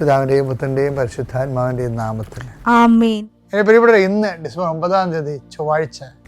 പിതാവിന്റെയും പുത്രന്റെയും പരിശുദ്ധാത്മാവിന്റെയും നാമത്തിൽ. പ്രിയപ്പെട്ടവരെ ഇന്ന് ഡിസംബർ ഒമ്പതാം തീയതി ചൊവ്വാഴ്ച.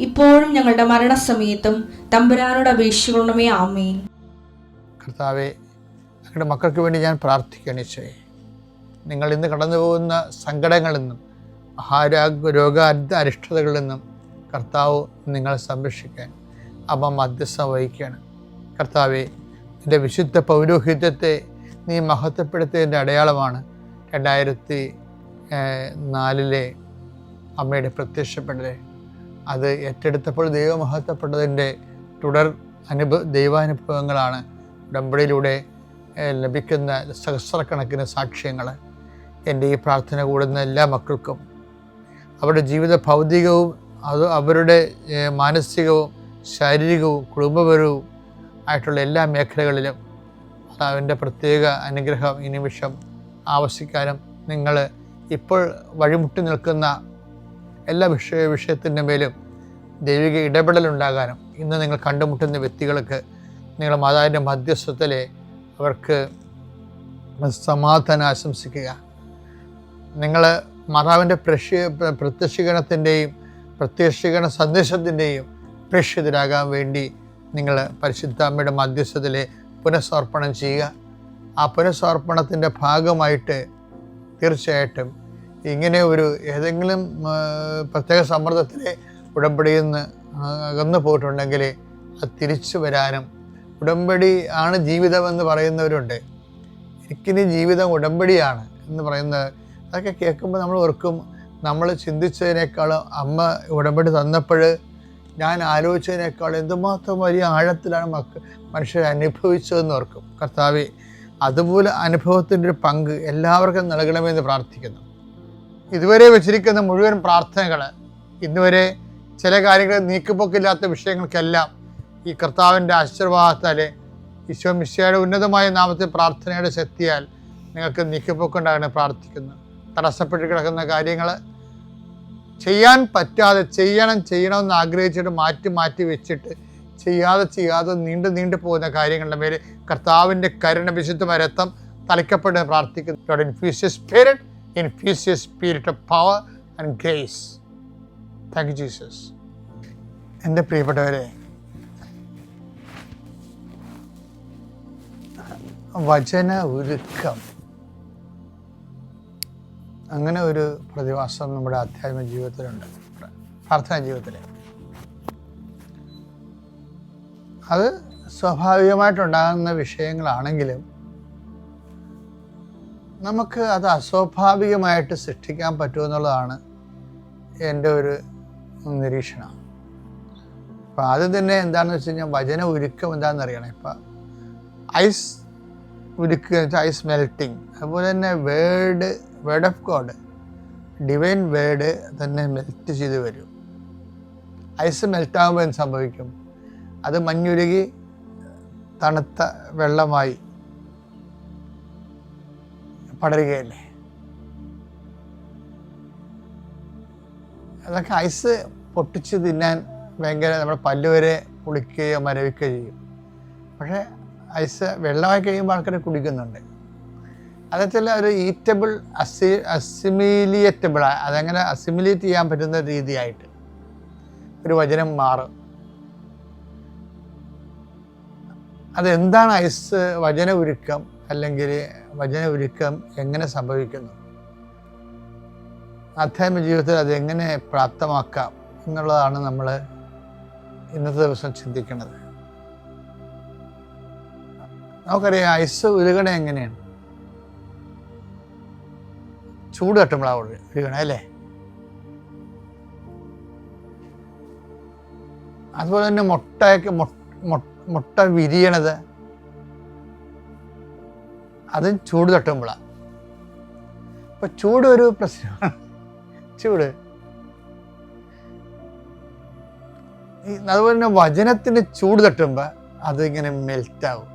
ഇപ്പോഴും ഞങ്ങളുടെ മരണസമയത്തും തമ്പുരാനോട് അപേക്ഷിക്കണമേ ആമേൻ. കർത്താവെ ഞങ്ങളുടെ മക്കൾക്ക് വേണ്ടി ഞാൻ പ്രാർത്ഥിക്കുകയാണ് ഈശോയെ. നിങ്ങൾ ഇന്ന് കടന്നു പോകുന്ന സങ്കടങ്ങളിൽ നിന്നും ആഹാരോഗ്യ രോഗ അരിഷ്ടതകളിൽ നിന്നും കർത്താവ് നിങ്ങളെ സംരക്ഷിക്കാൻ അമ്മ മധ്യസ്ഥം വഹിക്കുകയാണ്. കർത്താവെ നിന്റെ വിശുദ്ധ പൗരോഹിത്യത്തെ നീ മഹത്വപ്പെടുത്തിയതിന്റെ അടയാളമാണ് രണ്ടായിരത്തി നാലിലെ അമ്മയുടെ പ്രത്യക്ഷപ്പെടൽ അത് ഏറ്റെടുത്തപ്പോൾ ദൈവമഹത്വപ്പെട്ടതിന്റെ തുടർ അനുഭവ ദൈവാനുഭവങ്ങളാണ് ഉടമ്പടിയിലൂടെ ലഭിക്കുന്ന സഹസ്രക്കണക്കിന് സാക്ഷ്യങ്ങൾ. എന്റെ ഈ പ്രാർത്ഥന കൂടുന്ന എല്ലാ മക്കൾക്കും. അവരുടെ ജീവിത ഭൗതികവും അത് അവരുടെ മാനസികവും ശാരീരികവും കുടുംബപരവും ആയിട്ടുള്ള എല്ലാ മേഖലകളിലും അതിന്റെ പ്രത്യേക അനുഗ്രഹം ഈ നിമിഷം ആവശ്യിക്കാനും നിങ്ങൾ ഇപ്പോൾ വഴിമുട്ടി നിൽക്കുന്ന എല്ലാ വിഷയ വിഷയത്തിന്റെ മേലും ദൈവിക ഇടപെടലുണ്ടാകാനും ഇന്ന് നിങ്ങൾ കണ്ടുമുട്ടുന്ന വ്യക്തികൾക്ക് നിങ്ങൾ മാതാവിന്റെ മധ്യസ്ഥത്തിലെ അവർക്ക് സമാധാനം ആശംസിക്കുക. നിങ്ങൾ മാതാവിന്റെ പ്രഷ്യ പ്രത്യക്ഷീകരണത്തിന്റെയും പ്രത്യക്ഷീകരണ സന്ദേശത്തിന്റെയും പ്രേക്ഷിതരാകാൻ വേണ്ടി നിങ്ങൾ പരിശുദ്ധ അമ്മയുടെ മധ്യസ്ഥതയിൽ പുനഃസമർപ്പണം ചെയ്യുക. ആ പുനഃസമർപ്പണത്തിന്റെ ഭാഗമായിട്ട് തീർച്ചയായിട്ടും ഇങ്ങനെ ഒരു ഏതെങ്കിലും പ്രത്യേക സമ്മർദ്ദത്തിലെ ഉടമ്പടിയിൽ നിന്ന് അകന്നു പോയിട്ടുണ്ടെങ്കിൽ അത് തിരിച്ചു വരാനും ഉടമ്പടി ആണ് ജീവിതം എന്ന് പറയുന്നവരുണ്ട്. എനിക്കിനി ജീവിതം ഉടമ്പടിയാണ് എന്ന് പറയുന്നത്. അതൊക്കെ കേൾക്കുമ്പോൾ നമ്മൾ ഓർക്കും നമ്മൾ ചിന്തിച്ചതിനേക്കാളും അമ്മ ഉടമ്പടി തന്നപ്പോൾ ഞാൻ ആലോചിച്ചതിനേക്കാൾ എന്തുമാത്രം വലിയ ആഴത്തിലാണ് മക്ക മനുഷ്യർ അനുഭവിച്ചതെന്ന് ഓർക്കും. കർത്താവ് അതുപോലെ അനുഭവത്തിന്റെ ഒരു പങ്ക് എല്ലാവർക്കും നൽകണമെന്ന് പ്രാർത്ഥിക്കുന്നു. ഇതുവരെ വെച്ചിരിക്കുന്ന മുഴുവൻ പ്രാർത്ഥനകൾ ഇന്നുവരെ ചില കാര്യങ്ങൾ നീക്കുപോക്കില്ലാത്ത വിഷയങ്ങൾക്കെല്ലാം ഈ കർത്താവിന്റെ ആശീർവാദത്താൽ ഈശോ മിശയുടെ ഉന്നതമായ നാമത്തിൽ പ്രാർത്ഥനയുടെ ശക്തിയാൽ നിങ്ങൾക്ക് നീക്കിപ്പോക്കുണ്ടാകണേ പ്രാർത്ഥിക്കുന്നു. തടസ്സപ്പെട്ട് കിടക്കുന്ന കാര്യങ്ങൾ ചെയ്യാൻ പറ്റാതെ ചെയ്യണം ചെയ്യണമെന്ന് ആഗ്രഹിച്ചിട്ട് മാറ്റി മാറ്റി വെച്ചിട്ട് ചെയ്യാതെ ചെയ്യാതെ നീണ്ടു നീണ്ടു പോകുന്ന കാര്യങ്ങളുടെ മേൽ കർത്താവിന്റെ കരുണ വിശുദ്ധമായ രക്തം തലയ്ക്കപ്പെട്ട് പ്രാർത്ഥിക്കുന്നു infuse spirit infuse your spirit of power and grace. Thank you Jesus എന്റെ പ്രിയപ്പെട്ടവരെ വചന ഉരുക്കം അങ്ങനെ ഒരു പ്രതിഭാസം നമ്മുടെ ആധ്യാത്മിക ജീവിതത്തിലുണ്ട്. പ്രാർത്ഥനാ ജീവിതത്തിൽ അത് സ്വാഭാവികമായിട്ടുണ്ടാകുന്ന വിഷയങ്ങളാണെങ്കിലും നമുക്ക് അത് അസ്വാഭാവികമായിട്ട് സൃഷ്ടിക്കാൻ പറ്റുമെന്നുള്ളതാണ് എന്റെ ഒരു നിരീക്ഷണം. അപ്പം ആദ്യം തന്നെ എന്താണെന്ന് വെച്ച് കഴിഞ്ഞാൽ വചന ഉരുക്കം എന്താണെന്ന് അറിയണം. ഇപ്പം ഐസ് ഉരുക്കുക ഐസ് മെൽറ്റിങ്. അതുപോലെ തന്നെ word word of God divine word തന്നെ മെൽറ്റ് ചെയ്ത് വരും. ഐസ് മെൽറ്റാകുമ്പോൾ എന്ത് സംഭവിക്കും? അത് മഞ്ഞുരുകി തണുത്ത വെള്ളമായി പടരുകയല്ലേ? അതൊക്കെ ഐസ് പൊട്ടിച്ച് തിന്നാൻ ഭയങ്കര നമ്മുടെ പല്ലുവരെ പുളിക്കുകയോ മരവിക്കുകയോ ചെയ്യും. പക്ഷേ ഐസ് വെള്ളമായി കഴിയുമ്പോൾ ആൾക്കാർ കുടിക്കുന്നുണ്ട്. അതേപോലെ ഒരു ഈറ്റബിൾ അസി അസിമിലിയറ്റബിൾ അതങ്ങനെ അസിമിലേറ്റ് ചെയ്യാൻ പറ്റുന്ന രീതിയായിട്ട് ഒരു വചനം മാറും. അതെന്താണ് ഐസ് വചന ഉരുക്കം അല്ലെങ്കിൽ വചന ഒരുക്കം എങ്ങനെ സംഭവിക്കുന്നു? അധ്യാത്മ ജീവിതത്തിൽ അതെങ്ങനെ പ്രാപ്തമാക്കാം എന്നുള്ളതാണ് നമ്മൾ ഇന്നത്തെ ദിവസം ചിന്തിക്കുന്നത്. നമുക്കറിയാം ഐസ് ഉരുകണ എങ്ങനെയാണ്? ചൂട് തട്ടുമ്പോഴാണ് ഉരുകണ അല്ലേ? അതുപോലെ തന്നെ മുട്ടയൊക്കെ മുട്ട വിരിയണത് അതും ചൂട് തട്ടുമ്പോഴാണ് അപ്പൊ ചൂട് ഒരു പ്രശ്നമാണ് ചൂട്. അതുപോലെ തന്നെ വചനത്തിന് ചൂട് തട്ടുമ്പോൾ അതിങ്ങനെ മെൽറ്റാവും.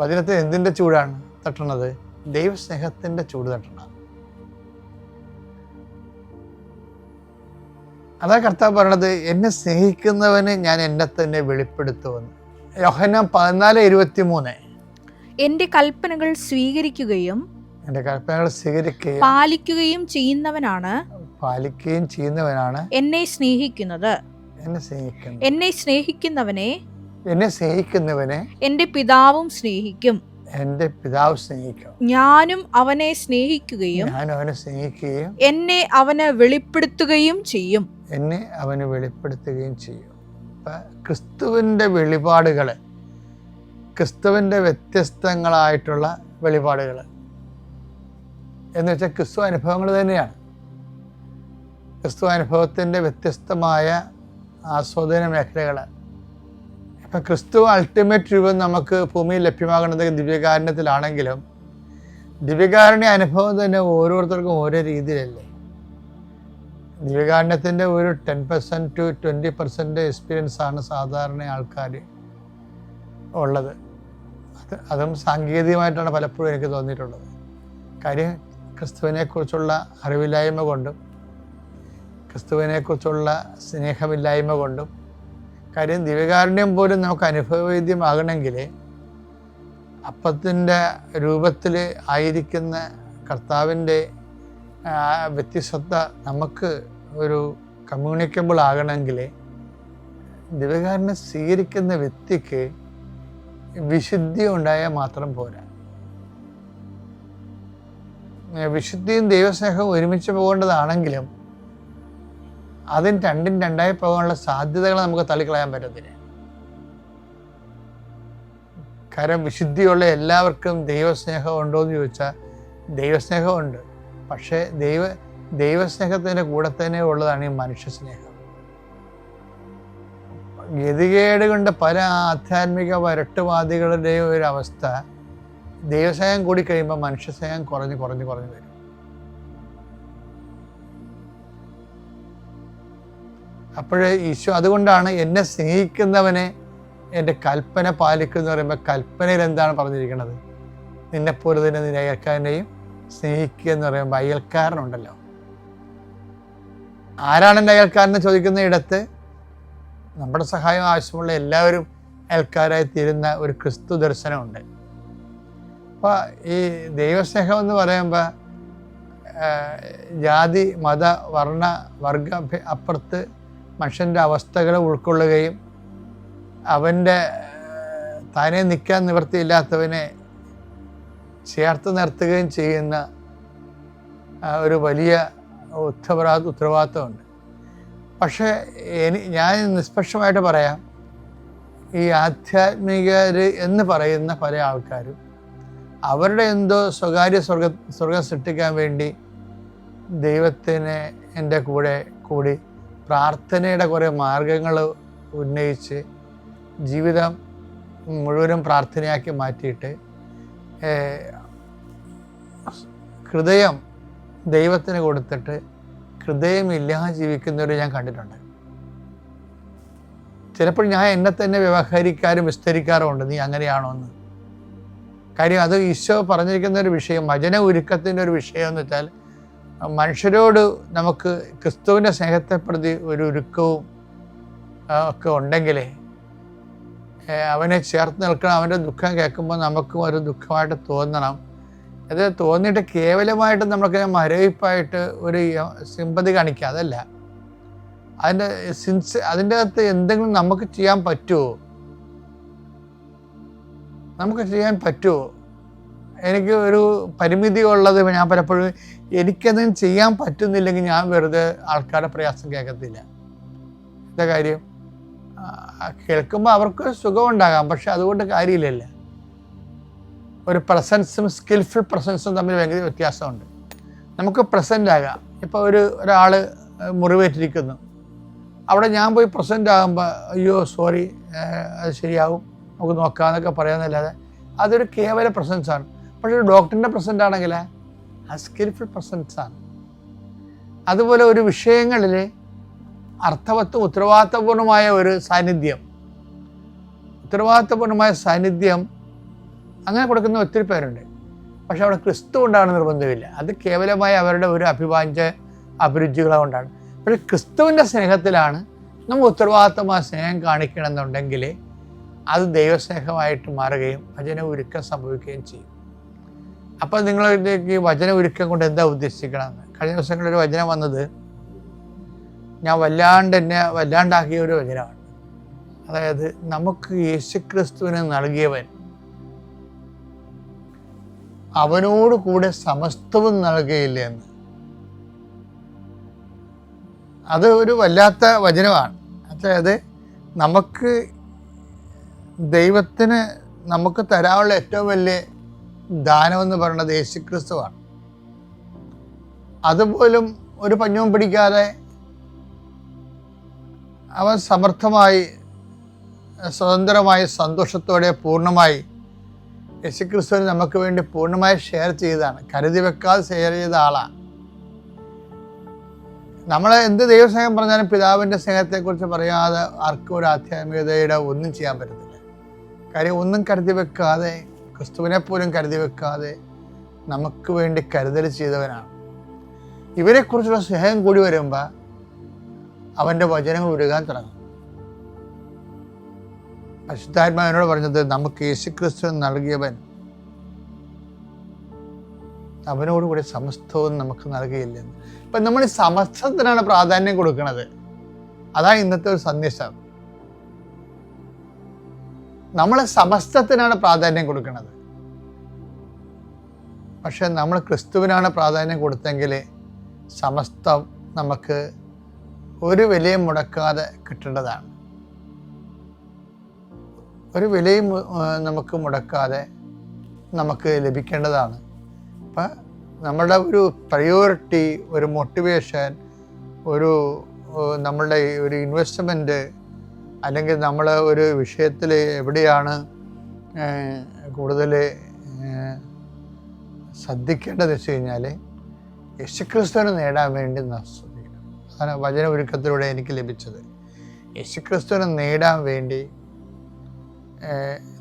വചനത്തിന് എന്തിന്റെ ചൂടാണ് തട്ടണത്? ദൈവസ്നേഹത്തിന്റെ ചൂട് തട്ടണം അതാ കർത്താവ് പറയണത് എന്നെ സ്നേഹിക്കുന്നവന് ഞാൻ എന്നെ തന്നെ വെളിപ്പെടുത്തുമെന്ന്. യോഹന്നാൻ പതിനാല് ഇരുപത്തി മൂന്ന് എന്റെ കൽപ്പനകൾ സ്വീകരിക്കുകയും എന്റെ കൽപ്പനകൾ സ്വീകരിക്കുകയും പാലിക്കുകയും ചെയ്യുന്നവനാണ് പാലിക്കുകയും ചെയ്യുന്നവനാണ് എന്നെ സ്നേഹിക്കുന്നത്. എന്നെ സ്നേഹിക്കുന്നു. എന്നെ സ്നേഹിക്കുന്നവനെ എന്നെ സ്നേഹിക്കുന്നവനെ എന്റെ പിതാവും സ്നേഹിക്കും. എന്റെ പിതാവ് സ്നേഹിക്കും. ഞാനും അവനെ സ്നേഹിക്കുകയും ഞാൻ അവനെ സ്നേഹിക്കുകയും എന്നെ അവന് വെളിപ്പെടുത്തുകയും ചെയ്യും. എന്നെ അവന് വെളിപ്പെടുത്തുകയും ചെയ്യും. അപ്പം ക്രിസ്തുവിന്റെ വെളിപാടുകൾ ക്രിസ്തുവിന്റെ വ്യത്യസ്തങ്ങളായിട്ടുള്ള വെളിപാടുകൾ എന്ന് വെച്ചാൽ ക്രിസ്തു അനുഭവങ്ങൾ തന്നെയാണ്. ക്രിസ്തു അനുഭവത്തിന്റെ വ്യത്യസ്തമായ ആസ്വാദന മേഖലകൾ ഇപ്പം ക്രിസ്തു അൾട്ടിമേറ്റ് രൂപം നമുക്ക് ഭൂമിയിൽ ലഭ്യമാകുന്നത് ദിവ്യകാരുണ്യത്തിലാണെങ്കിലും ദിവ്യകാരുണ്യ അനുഭവം തന്നെ ഓരോരുത്തർക്കും ഓരോ രീതിയിലല്ലേ? ദിവ്യകാരുണ്യത്തിന്റെ ഒരു ten percent to twenty percent experience ആണ് സാധാരണ ആൾക്കാർ ഉള്ളത്. അത് അതും സാങ്കേതികമായിട്ടാണ് പലപ്പോഴും എനിക്ക് തോന്നിയിട്ടുള്ളത്. കാര്യം ക്രിസ്തുവിനെക്കുറിച്ചുള്ള അറിവില്ലായ്മ കൊണ്ടും ക്രിസ്തുവിനെക്കുറിച്ചുള്ള സ്നേഹമില്ലായ്മ കൊണ്ടും കാര്യം ദിവ്യകാരുണ്യം പോലും നമുക്ക് അനുഭവവേദ്യമാകണമെങ്കിൽ അപ്പത്തിന്റെ രൂപത്തിൽ ആയിരിക്കുന്ന കർത്താവിന്റെ വ്യത്യസ്തത നമുക്ക് ഒരു കമ്മ്യൂണിക്കബിൾ ആകണമെങ്കിൽ ദിവ്യകാരനെ സ്വീകരിക്കുന്ന വ്യക്തിക്ക് വിശുദ്ധി ഉണ്ടായാൽ മാത്രം പോരാ. വിശുദ്ധിയും ദൈവസ്നേഹവും ഒരുമിച്ച് പോകേണ്ടതാണെങ്കിലും അതിന് രണ്ടും രണ്ടായി പോകാനുള്ള സാധ്യതകൾ നമുക്ക് തള്ളിക്കളയാൻ പറ്റത്തില്ല. കാരണം വിശുദ്ധിയുള്ള എല്ലാവർക്കും ദൈവസ്നേഹം ഉണ്ടോ എന്ന് ചോദിച്ചാൽ ദൈവസ്നേഹമുണ്ട് പക്ഷേ ദൈവ ദൈവസ്നേഹത്തിന്റെ കൂടെ തന്നെ ഉള്ളതാണ് ഈ മനുഷ്യ സ്നേഹം ഗതികേട് കൊണ്ട് പല ആധ്യാത്മിക വരട്ടുവാദികളുടെയും ഒരു അവസ്ഥ ദൈവസ്നേഹം കൂടി കഴിയുമ്പോൾ മനുഷ്യസ്നേഹം കുറഞ്ഞ് കുറഞ്ഞ് കുറഞ്ഞ് വരും. അപ്പോഴേ ഈശോ അതുകൊണ്ടാണ് എന്നെ സ്നേഹിക്കുന്നവനെ എന്റെ കൽപ്പന പാലിക്കുന്നു പറയുമ്പോൾ കൽപ്പനയിൽ എന്താണ് പറഞ്ഞിരിക്കുന്നത്? നിന്നെപ്പോലെ തന്നെ നിന്റെ അയൽക്കാരനെയും സ്നേഹിക്കുക എന്ന് പറയുമ്പോൾ അയൽക്കാരനുണ്ടല്ലോ. ആരാണ് എന്റെ അയൽക്കാരനെ ചോദിക്കുന്ന ഇടത്ത് നമ്മുടെ സഹായം ആവശ്യമുള്ള എല്ലാവരും അയൽക്കാരായി തീരുന്ന ഒരു ക്രിസ്തു ദർശനമുണ്ട്. അപ്പോൾ ഈ ദൈവസ്നേഹം എന്ന് പറയുമ്പോൾ ജാതി മത വർണ വർഗ അപ്പുറത്ത് മനുഷ്യന്റെ അവസ്ഥകളെ ഉൾക്കൊള്ളുകയും അവന്റെ താനെ നിൽക്കാൻ നിവൃത്തിയില്ലാത്തവനെ ചേർത്ത് നിർത്തുകയും ചെയ്യുന്ന ഒരു വലിയ ഉത്തരവാ ഉത്തരവാദിത്വമുണ്ട്. പക്ഷേ എനി ഞാൻ നിഷ്പക്ഷമായിട്ട് പറയാം ഈ ആധ്യാത്മികർ എന്ന് പറയുന്ന പല ആൾക്കാരും അവരുടെ എന്തോ സ്വകാര്യ സ്വർഗ സ്വർഗം സൃഷ്ടിക്കാൻ വേണ്ടി ദൈവത്തിന് എന്റെ കൂടെ കൂടി പ്രാർത്ഥനയുടെ കുറേ മാർഗങ്ങൾ ഉന്നയിച്ച് ജീവിതം മുഴുവനും പ്രാർത്ഥനയാക്കി മാറ്റിയിട്ട് ഹൃദയം ദൈവത്തിന് കൊടുത്തിട്ട് ഹൃദയമില്ലാതെ ജീവിക്കുന്നവരെ ഞാൻ കണ്ടിട്ടുണ്ട്. ചിലപ്പോൾ ഞാൻ എന്നെ തന്നെ വ്യവഹരിക്കാനും വിസ്തരിക്കാറുമുണ്ട്. നീ അങ്ങനെയാണോ എന്ന്. കാര്യം അത് ഈശോ പറഞ്ഞിരിക്കുന്ന ഒരു വിഷയം വചന ഒരുക്കത്തിന്റെ ഒരു വിഷയം എന്ന് വെച്ചാൽ മനുഷ്യരോട് നമുക്ക് ക്രിസ്തുവിന്റെ സ്നേഹത്തെ പ്രതി ഒരു ഒരുക്കവും ഒക്കെ ഉണ്ടെങ്കിലേ അവനെ ചേർത്ത് നിൽക്കണം അവന്റെ ദുഃഖം കേൾക്കുമ്പോൾ നമുക്കും ഒരു ദുഃഖമായിട്ട് തോന്നണം. അത് തോന്നിയിട്ട് കേവലമായിട്ട് നമ്മൾക്ക് മരവിപ്പായിട്ട് ഒരു സിമ്പതി കാണിക്കുക അതല്ല. അതിന്റെ സിൻസ് അതിന്റെ അകത്ത് എന്തെങ്കിലും നമുക്ക് ചെയ്യാൻ പറ്റുമോ നമുക്ക് ചെയ്യാൻ പറ്റുമോ എനിക്ക് ഒരു പരിമിതി ഉള്ളത് ഞാൻ പലപ്പോഴും എനിക്കതും ചെയ്യാൻ പറ്റുന്നില്ലെങ്കിൽ ഞാൻ വെറുതെ ആൾക്കാരുടെ പ്രയാസം കേൾക്കത്തില്ല. എന്താ കാര്യം? കേൾക്കുമ്പോൾ അവർക്ക് സുഖമുണ്ടാകാം പക്ഷെ അതുകൊണ്ട് കാര്യമില്ലല്ല. ഒരു പ്രസൻസും സ്കിൽഫുൾ പ്രസൻസും തമ്മിൽ ഭയങ്കര വ്യത്യാസമുണ്ട്. നമുക്ക് പ്രസന്റ് ആകാം. ഇപ്പോൾ ഒരു ഒരാൾ മുറിവേറ്റിരിക്കുന്നു. അവിടെ ഞാൻ പോയി പ്രസന്റ് ആകുമ്പോൾ അയ്യോ സോറി അത് ശരിയാകും നമുക്ക് നോക്കാമെന്നൊക്കെ പറയാമെന്നല്ലാതെ അതൊരു കേവല പ്രസൻസാണ് പക്ഷേ ഒരു ഡോക്ടറിന്റെ പ്രസന്റ് ആണെങ്കിൽ അത് സ്കിൽഫുൾ പ്രസൻസാണ് അതുപോലെ ഒരു വിഷയങ്ങളിൽ അർത്ഥവത്വം ഉത്തരവാദിത്തപൂർണമായ ഒരു സാന്നിധ്യം. ഉത്തരവാദിത്തപൂർണമായ സാന്നിധ്യം അങ്ങനെ കൊടുക്കുന്ന ഒത്തിരി പേരുണ്ട്. പക്ഷെ അവിടെ ക്രിസ്തു കൊണ്ടാണ് നിർബന്ധമില്ല അത് കേവലമായി അവരുടെ ഒരു അഭിവാഞ്ച അഭിരുചികളെ കൊണ്ടാണ് പക്ഷെ ക്രിസ്തുവിന്റെ സ്നേഹത്തിലാണ് നമ്മൾ ഉത്തരവാദിത്തമായ സ്നേഹം കാണിക്കണമെന്നുണ്ടെങ്കിൽ അത് ദൈവസ്നേഹമായിട്ട് മാറുകയും വചന ഉരുക്കം സംഭവിക്കുകയും ചെയ്യും. അപ്പം നിങ്ങളിലേക്ക് ഈ വചന ഉരുക്കം കൊണ്ട് എന്താ ഉദ്ദേശിക്കണമെന്ന്? കഴിഞ്ഞ ദിവസങ്ങളിൽ ഒരു വചനം വന്നത് ഞാൻ വല്ലാണ്ട് എന്നെ വല്ലാണ്ടാക്കിയ ഒരു വചനമാണ്. അതായത് നമുക്ക് യേശുക്രിസ്തുവിനെ നൽകിയവൻ അവനോട് കൂടെ സമസ്തവും നൽകുകയില്ല എന്ന്. അത് ഒരു വല്ലാത്ത വചനമാണ്. അതായത് നമുക്ക് ദൈവത്തിന് നമുക്ക് തരാനുള്ള ഏറ്റവും വലിയ ദാനമെന്ന് പറയുന്നത് യേശുക്രിസ്തുവാണ്. അതുപോലും ഒരു പഞ്ഞവും പിടിക്കാതെ അവൻ സമർത്ഥമായി സ്വതന്ത്രമായി സന്തോഷത്തോടെ പൂർണമായി യേശുക്രിസ്തുവിന് നമുക്ക് വേണ്ടി പൂർണമായി ഷെയർ ചെയ്തതാണ്. കരുതി വെക്കാതെ ഷെയർ ചെയ്ത ആളാണ്. നമ്മൾ എന്ത് ദൈവസ്നേഹം പറഞ്ഞാലും പിതാവിന്റെ സ്നേഹത്തെക്കുറിച്ച് പറയാതെ ആർക്കും ഒരു ആധ്യാത്മികതയുടെ ഒന്നും ചെയ്യാൻ പറ്റത്തില്ല. കാര്യം ഒന്നും കരുതി വെക്കാതെ ക്രിസ്തുവിനെ പോലും കരുതി വെക്കാതെ നമുക്ക് വേണ്ടി കരുതൽ ചെയ്തവനാണ്. ഇവരെക്കുറിച്ചുള്ള സ്നേഹം കൂടി വരുമ്പോൾ അവന്റെ വചനങ്ങൾ ഉരുകാൻ തുടങ്ങും. പരിശുദ്ധാത്മാവിനോട് പറഞ്ഞത് നമുക്ക് യേശുക്രിസ്തു നൽകിയവൻ അവനോടുകൂടി സമസ്തവും നമുക്ക് നൽകിയില്ലെന്ന് ഇപ്പം നമ്മൾ സമസ്തത്തിനാണ് പ്രാധാന്യം കൊടുക്കുന്നത്. അതാ ഇന്നത്തെ ഒരു സന്ദേശം. നമ്മൾ സമസ്തത്തിനാണ് പ്രാധാന്യം കൊടുക്കുന്നത്. പക്ഷെ നമ്മൾ ക്രിസ്തുവിനാണ് പ്രാധാന്യം കൊടുത്തെങ്കിൽ സമസ്തം നമുക്ക് ഒരു വിലയും മുടക്കാതെ കിട്ടേണ്ടതാണ്. ഒരു വിലയും നമുക്ക് മുടക്കാതെ നമുക്ക് ലഭിക്കേണ്ടതാണ്. അപ്പം നമ്മുടെ ഒരു പ്രയോറിറ്റി ഒരു മോട്ടിവേഷൻ ഒരു നമ്മളുടെ ഒരു ഇൻവെസ്റ്റ്മെന്റ് അല്ലെങ്കിൽ നമ്മൾ ഒരു വിഷയത്തിൽ എവിടെയാണ് കൂടുതൽ ശ്രദ്ധിക്കേണ്ടത് വെച്ച് കഴിഞ്ഞാൽ യേശുക്രിസ്തുവിനെ നേടാൻ വേണ്ടി നാം ശ്രദ്ധിക്കണം. അതാണ് വചന ഒരുക്കത്തിലൂടെ എനിക്ക് ലഭിച്ചത്. യേശുക്രിസ്തുവിനെ നേടാൻ വേണ്ടി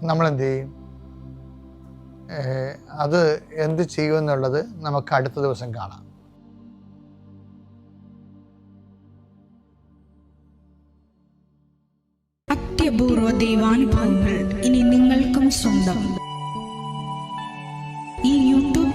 നമ്മൾ എന്ത് ചെയ്യും അത് എന്ത് ചെയ്യുമെന്നുള്ളത് നമുക്ക് അടുത്ത ദിവസം കാണാം. അത്യപൂർവ ദൈവാനുഭവങ്ങൾ ഇനി നിങ്ങൾക്കും സ്വന്തം.